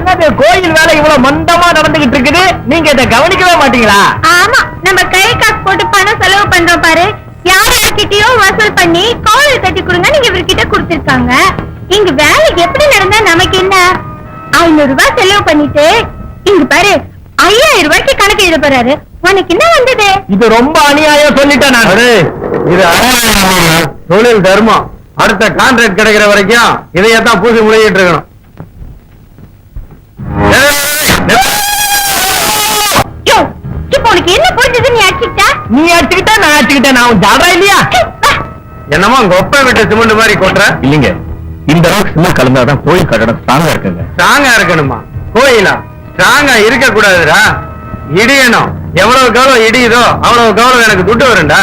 என்னது கோயில் வேலை இவ்வளவு மந்தமா நடந்துகிட்டு இருக்குது? நீங்க இதை கவனிக்கவே மாட்டீங்களா? ஆமா நம்ம கை காசு போட்டு பணம் செலவு பண்றோம் பாரு. யார் யார்கிட்டயோ வசூல் பண்ணி கோவில் கட்டி கொடுங்க நீங்க இவர்கிட்ட கொடுத்திருக்காங்க. இங்க வேலை எப்படி நடந்தா நமக்கு என்ன? ஐநூறு ரூபாய் செலவு பண்ணிட்டு இங்க பாரு ஐயாயிரம் ரூபாய்க்கு கணக்கு எழுத போறாரு. உனக்கு என்ன வந்தது? இது ரொம்ப அநியாயம் சொல்லிட்டேன் நான். இது அநியாயம். தொழில் தர்மம். அடுத்த கான்ட்ராக்ட் கிடைக்கிற வரைக்கும் இதையத்தான் பூசி முழுகிட்டு இருக்கணும். உனக்கு என்ன புரிஞ்சது நீ அடிச்சுக்கிட்ட? நீ அடிச்சுக்கிட்ட நான் அடிச்சுக்கிட்டேன் நான் உன் ஜாடா இல்லையா? என்னமோ உங்க ஒப்ப விட்டு சிமெண்ட் மாதிரி கொட்டுற? இல்லைங்க. இந்த அளவுக்கு சிமெண்ட் கலந்தாதான் கோயில் கட்டடம் ஸ்ட்ராங்கா இருக்குங்க. ஸ்ட்ராங்கா இருக்கணுமா கோயிலா? ஸ்ட்ராங்கா இருக்க கூடாதுடா இடியணும் எவ்வளவு இடியுதோ அவ்வளவுக்கு எவ்வளவு எனக்கு துட்டு வரும்டா.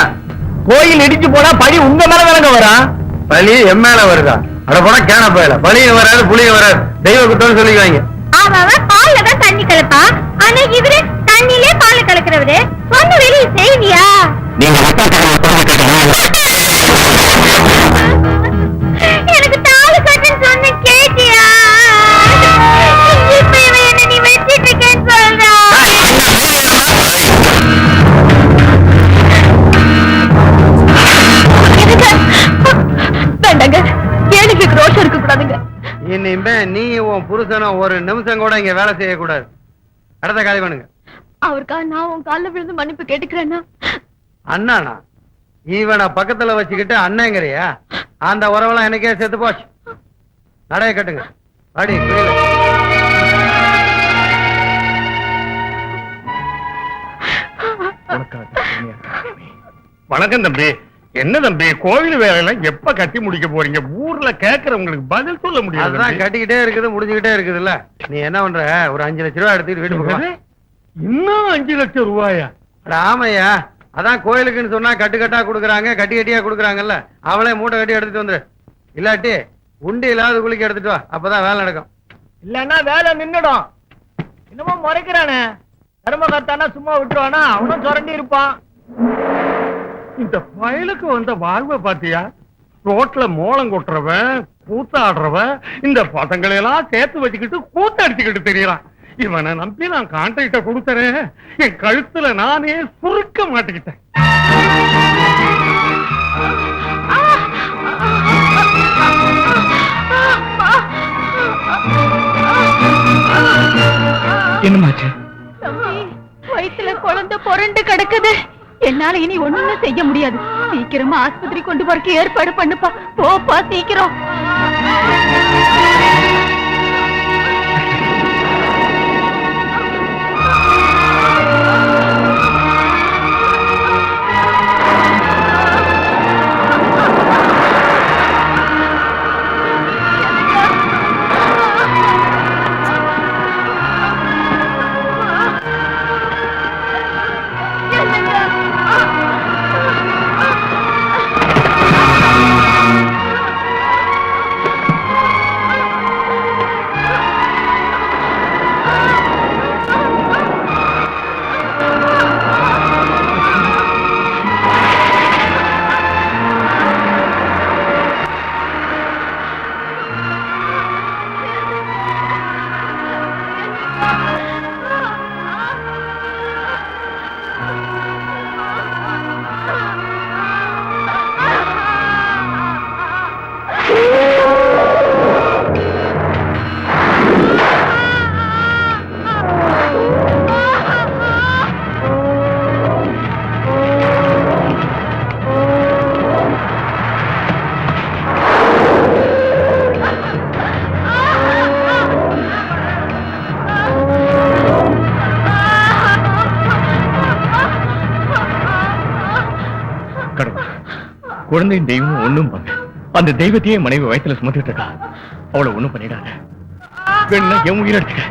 கோயில் இடிச்சு போனா பழி உங்க மேல தானங்க வரும் பழி என் மேல வருதா? அட போனா கேன போயில. பழியும் வராது புளியும் வராது. தெய்வ குத்தம்னு சொல்லிக்குவாங்க. அவன் பால்ல தான் தண்ணி கலப்பான். ஆனா இவரு தண்ணிலே பால் கலக்குறவரு. சொன்ன வெளிய செய்வியா? நீங்க எனக்கு தாலி கட்டுன்னு சொன்ன கேட்டியா? இப்ப இவன் என்ன நீ வச்சிட்டு இருக்கேன்னு வேண்டாங்க. எனக்கு ரோஷம் இருக்க கூடாதுங்க. இனிமே நீ உன் புருஷனும் ஒரு நிமிஷம் கூட இங்க வேலை செய்யக்கூடாது. அடுத்த காலி பண்ணுங்க. அவருக்கா நான் உன் கால்ல விழுந்து மன்னிப்பு கேட்டுக்கிறேன்னா? அண்ணானா இவனை பக்கத்துல வச்சுக்கிட்டு அண்ணங்கிறியா? அந்த உறவெல்லாம் எனக்கே செத்து போச்சு. நடைய கட்டுங்க. அடி வணக்கம் தம்பி. என்ன தம்பி கோவில் வேலையெல்லாம் எப்ப கட்டி முடிக்க போறீங்க? ஊர்ல கேக்குறவங்களுக்கு பதில் சொல்ல முடியாது. கட்டிக்கிட்டே இருக்குது முடிஞ்சுக்கிட்டே இருக்குதுல்ல. நீ என்ன பண்ற? ஒரு அஞ்சு லட்ச ரூபா எடுத்துக்கிட்டு வீட்டு என்னது? இன்னும் அஞ்சு லட்சம் ரூபாயா? ஆமையா அதான் கோயிலுக்குன்னு சொன்னா கட்டு கட்டா குடுக்குறாங்க கட்டி கட்டியா குடுக்குறாங்கல்ல. அவளே மூட்டை கட்டி எடுத்துட்டு வந்துரு. இல்லாட்டி உண்டி இல்லாத குளிக்க எடுத்துட்டு வா அப்பதான் வேலை நடக்கும். இல்லன்னா வேலை நின்னுடும். என்னமோ முறைக்கிறானே. தர்மகர்த்தானா சும்மா விட்டுருவானா? அவனும் சுரண்டி இருப்பான். இந்த பயலுக்கு வந்த வாழ்வை பாத்தியா? ரோட்ல மோளம் கொட்டுறவன் கூத்தாடுறவன் இந்த பசங்களை எல்லாம் சேர்த்து வச்சுக்கிட்டு கூத்தடிச்சுக்கிட்டு தெரியறான். இவனை நம்பி நான் கான்ட்ராக்ட கொடுத்தறேன் என் கழுத்துல நானே சுருக்க மாட்டிக்கிட்டேன். என்னமாச்சு? தம்பி வயித்துல குழந்தை புரண்டு கிடக்குது. என்னால இனி ஒண்ணுமே செய்ய முடியாது. சீக்கிரமா ஆஸ்பத்திரி கொண்டு போறதுக்கு ஏற்பாடு பண்ணுப்பா. போப்பா சீக்கிரம். குழந்தையின் தெய்வம் ஒண்ணும் பண்ண அந்த தெய்வத்தையே மனைவி வயசுல சுமந்துட்டு இருக்கா. அவளை ஒண்ணும் பண்ணிடாத. வேணும்னா என் உயிர் எடுத்துக்க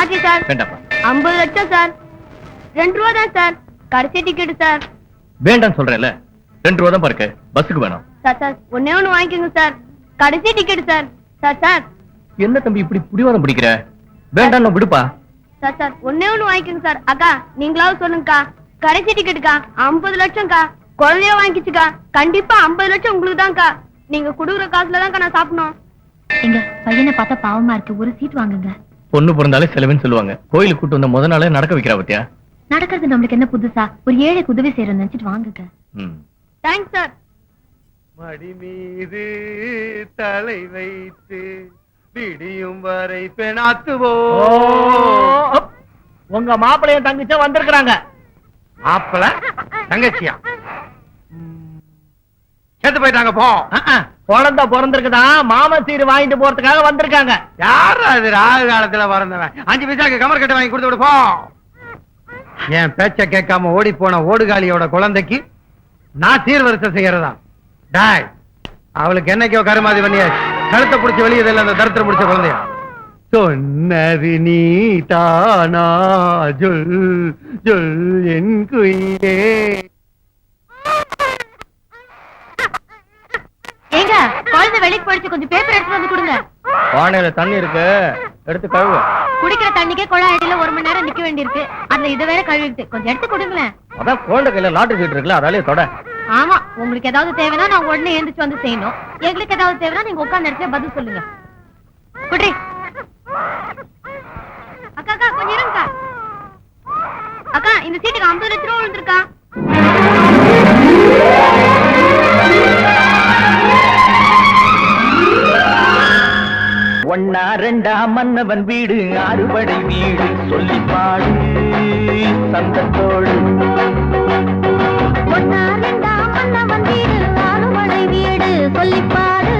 சார். வேண்டாப்பா ஐம்பது லட்சம் சார். ரெண்டு ரூபா தான் சார். கடைசி டிக்கெட் சார். வேண்டாம் சொல்றேன்ல. ரெண்டு ரூபா தான் பாருக்கு. பஸ்ஸுக்கு வேணும். சார் சார் ஒன்னே ஒண்ணு வாங்கிக்கோங்க சார். கடைசி டிக்கெட் சார். Sir sir. என்ன தம்பி இப்படி புடிவாதம் பிடிக்கிற? வேண்டாம் விடுப்பா. சார் சார் ஒன்னே ஒண்ணு வாங்கிக்கோங்க சார். அக்கா நீங்களாவது சொல்லுங்கக்கா. கடைசி டிக்கெட்டுக்கா ஐம்பது லட்சம்க்கா? குழந்தைய வாங்கிச்சுக்கா. கண்டிப்பா ஐம்பது லட்சம் உங்களுக்கு தான்க்கா. நீங்க குடுக்குற காசுல தான்க்கா நான் சாப்பிடணும். எங்க பையனை பார்த்தா பாவமா இருக்கு. ஒரு சீட் வாங்குங்க. பொண்ணு பிறந்தாலே செலவுன்னு சொல்லுவாங்க. கோயிலுக்கு கூட்டு வந்த முத நாளே நடக்க வைக்கிறா பத்தியா? நடக்கிறது நம்மளுக்கு என்ன புதுசா? ஒரு ஏழைக்கு உதவி செய்யறோம் நினைச்சிட்டு வாங்குங்க. ம். தேங்க்ஸ் சார் மடி மீது தலை வைத்து விடியும் வரை பெணாத்துவோ உங்க மாப்பிள்ளைய தங்கச்சும் வந்திருக்கிறாங்க. மாப்பிள தங்கச்சியா? செத்து போயிட்டாங்க போ. குழந்தை பிறந்திருக்குதா? மாம சீர் வாங்கிட்டு போறதுக்காக வந்திருக்காங்க. யாரு அது ராகு காலத்துல பிறந்தவன். அஞ்சு பைசாக்கு கமர் கட்டை வாங்கி கொடுத்து விடு போ. என் பேச்ச கேட்காம ஓடி போன ஓடுகாலியோட குழந்தைக்கு நான் சீர்வரிசை செய்யறதா? டாய் அவளுக்கு என்னைக்கோ கருமாதி பண்ணியாச்சு கழுத்தை பிடிச்சி வெளியே அந்த தரத்துல பிடிச்ச குழந்தையா. சொன்னது நீ தானா ஜொல் ஜொல் என் குயிலே. குழந்தை வெளிக்கு போயிடுச்சு கொஞ்சம் பேப்பர் எடுத்து வந்து கொடுங்க. பானையில தண்ணி இருக்கு எடுத்து கழுவு. குடிக்கிற தண்ணிக்கே குழாய் அடியில ஒரு மணி நேரம் நிக்க வேண்டியிருக்கு. அதுல இதை வேற கழுவிட்டு கொஞ்சம் எடுத்து கொடுங்களேன். அதான் குழந்தை கையில லாட்டரி சீட் இருக்குல்ல அதாலே தொட. ஆமா உங்களுக்கு ஏதாவது தேவைன்னா நான் உடனே எழுந்திரிச்சு வந்து செய்யணும். எங்களுக்கு ஏதாவது தேவைன்னா நீங்க உட்கார்ந்து இடத்துல பதில் சொல்லுங்க. குட்ரி. அக்கா அக்கா கொஞ்சம் இருங்கக்கா. அக்கா இந்த சீட்டுக்கு ஐம்பது லட்ச ரூபா விழுந்திருக்கா. ஒன்னா ரெண்டா மன்னவன் வீடு அறுபடை வீடு சொல்லி பாடு சந்தத்தோடு. ஒன்னா ரெண்டா மன்னவன் வீடு ஆளுமலை வீடு சொல்லிப்பாடு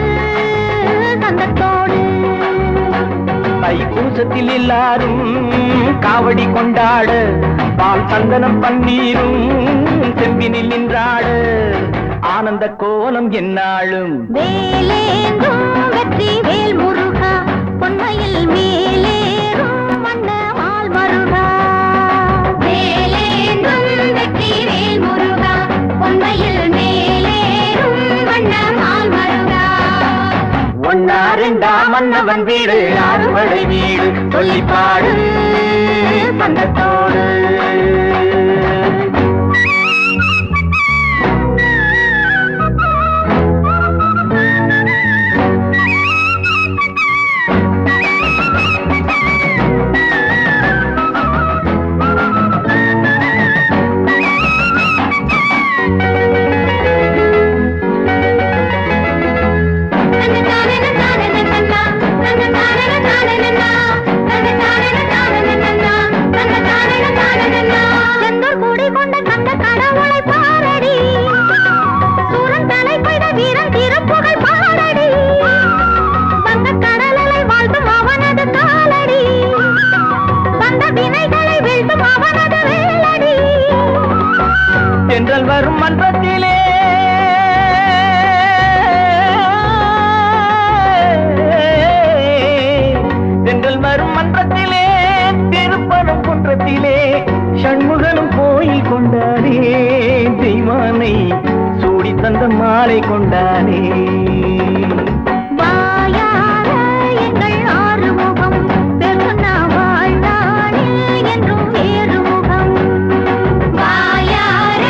சந்தத்தோடு. தைப்பூசத்தில் எல்லாரும் காவடி கொண்டாட பால் சந்தனம் பன்னீரும் செம்பினில் நின்றாடு ஆனந்த கோலம் என்னாலும். வேலேந்தும் வெற்றி வேல் முருகா ஒன்னா ரெண்டா மன்னவன் வீடு அறுபடை வீடு சொல்லி பாடு கொண்டானே தெய்வானை சூடி தந்த மாலை கொண்டானே. வாயார எங்கள் ஆறுமுகம் பெருநா வாழ்நாளில் என்றும் ஏறுமுகம். வாயார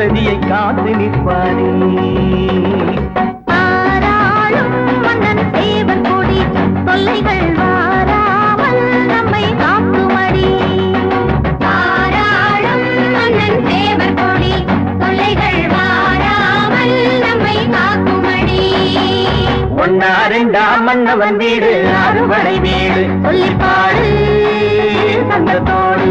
நம்மை காக்குமடி ஒன்னா ரெண்டாம் மன்னவன் வீடு அறுவடை வீடு. சொல்லிப்பாடு சந்தத்தோடு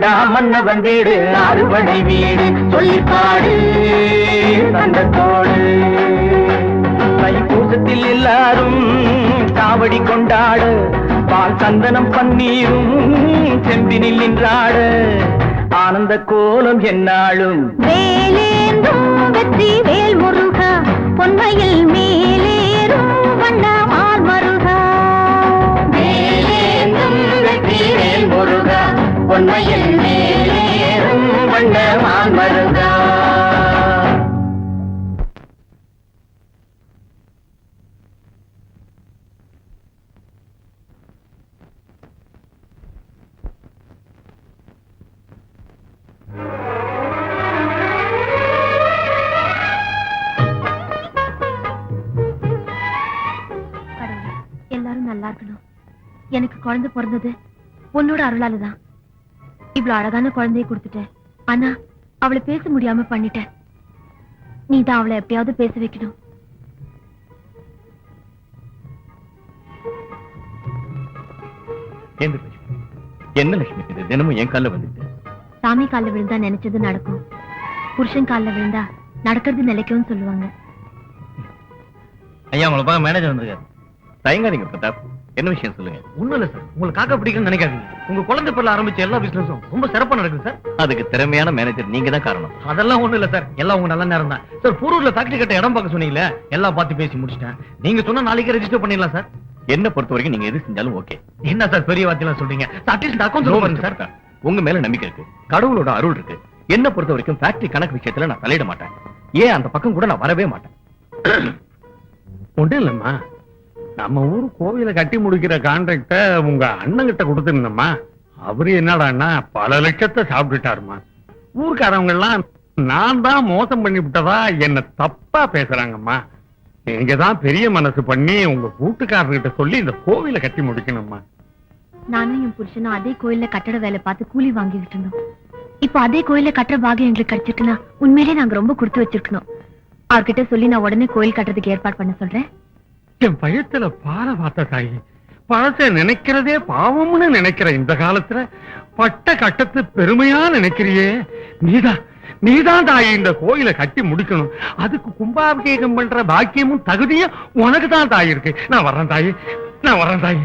ஒன்னா ரெண்டாம் மன்னவன் வீடு அறுபடை வீடு சொல்லிப்பாடு தந்தத்தோடு தைப்பூசத்தில் எல்லாரும் காவடி கொண்டாட பால் சந்தனம் பன்னீரும் செம்பினில் நின்றாட. ஆனந்த கோலம் என்னாலும். வேலேந்தும் வெற்றி வேல் முருகா பொன்மையில் மேல் எனக்கு குழந்தை பிறந்தது உன்னோட அருளால தான் இவ்வளவு அழகான குழந்தையை கொடுத்துட்டேன் ஆனா அவளை பேச முடியாம பண்ணிட்டேன் நீ தான் அவளை எப்பயாவது பேச வைக்கணும். என்ன லட்சுமி இது? தினமும் என் காலில் வந்துட்டு. சாமி கால்ல விழுந்தா நினைச்சது நடக்கும். புருஷன் கால்ல விழுந்தா நடக்கிறது நிலைக்கும்னு சொல்லுவாங்க. ஐயா உங்களை பார்க்க மேனேஜர் வந்திருக்காரு. தயங்காதீங்க பிரதாப். என்ன விஷயம் சொல்லுங்க? ஒண்ணும் இல்ல சார். உங்களுக்கு காக்கா பிடிக்கும்னு நினைக்காதீங்க. உங்க குழந்தை பிள்ளை ஆரம்பிச்ச எல்லா பிசினஸும் ரொம்ப சிறப்பா நடக்குது சார். அதுக்கு திறமையான மேனேஜர் நீங்க தான் காரணம். அதெல்லாம் ஒண்ணும் இல்ல சார். எல்லாம் உங்க நல்ல நேரம் தான். சார் பூரூர்ல ஃபேக்டரி கட்ட இடம் பார்க்க சொன்னீங்களே எல்லாம் பார்த்து பேசி முடிச்சிட்டேன். நீங்க சொன்னா நாளைக்கே ரெஜிஸ்டர் பண்ணிடலாம் சார். என்ன பொறுத்த வரைக்கும் நீங்க எது செஞ்சாலும் ஓகே என்ன சார் பெரிய வார்த்தையெல்லாம் சொல்றீங்க? அட்லீஸ்ட் அக்கௌண்ட் பாருங்க சார். உங்க மேல நம்பிக்கை இருக்கு. கடவுளோட அருள் இருக்கு. என்ன பொறுத்த வரைக்கும் ஃபேக்டரி கணக்கு விஷயத்துல நான் தலையிட மாட்டேன். ஏன் அந்த பக்கம் கூட நான் வரவே மாட்டேன். ஒன்றும் இல்லம்மா. நம்ம ஊர் கோவில கட்டி முடிக்கிற கான்ட்ராக்ட உங்க அண்ணன் கிட்ட கொடுத்துருந்தம்மா. அவரு என்னடான்னா பல லட்சத்தை சாப்பிட்டுட்டாருமா. ஊர்க்காரவங்க எல்லாம் நான் தான் மோசம் பண்ணி விட்டதா என்ன தப்பா பேசுறாங்கம்மா. நீங்க தான் பெரிய மனசு பண்ணி உங்க கூட்டுக்காரர்கிட்ட சொல்லி இந்த கோவில கட்டி முடிக்கணும்மா. நானும் என் புருஷனும் அதே கோயில்ல கட்டட வேலை பார்த்து கூலி வாங்கிக்கிட்டு இருந்தோம். இப்போ அதே கோயில்ல கட்டுற பாகியம் எங்களுக்கு கிடைச்சிருக்குன்னா உண்மையிலேயே நாங்க ரொம்ப கொடுத்து வச்சிருக்கணும். அவர்கிட்ட சொல்லி நான் உடனே கோயில் கட்டுறதுக்கு ஏற்பாடு பண்ண சொல்றேன். என் பயத்துல பால பார்த்த தாயி பழத்தை நினைக்கிறதே பாவம்னு நினைக்கிற இந்த காலத்துல பட்ட கட்டத்து பெருமையா நினைக்கிறியே. நீதான் நீதான் தாயி இந்த கோயிலை கட்டி முடிக்கணும். அதுக்கு கும்பாபிஷேகம் பண்ற பாக்கியமும் தகுதியும் உனக்கு தான் தாய் இருக்கு. நான் வர்றேன் தாயி நான் வர்றேன் தாயி.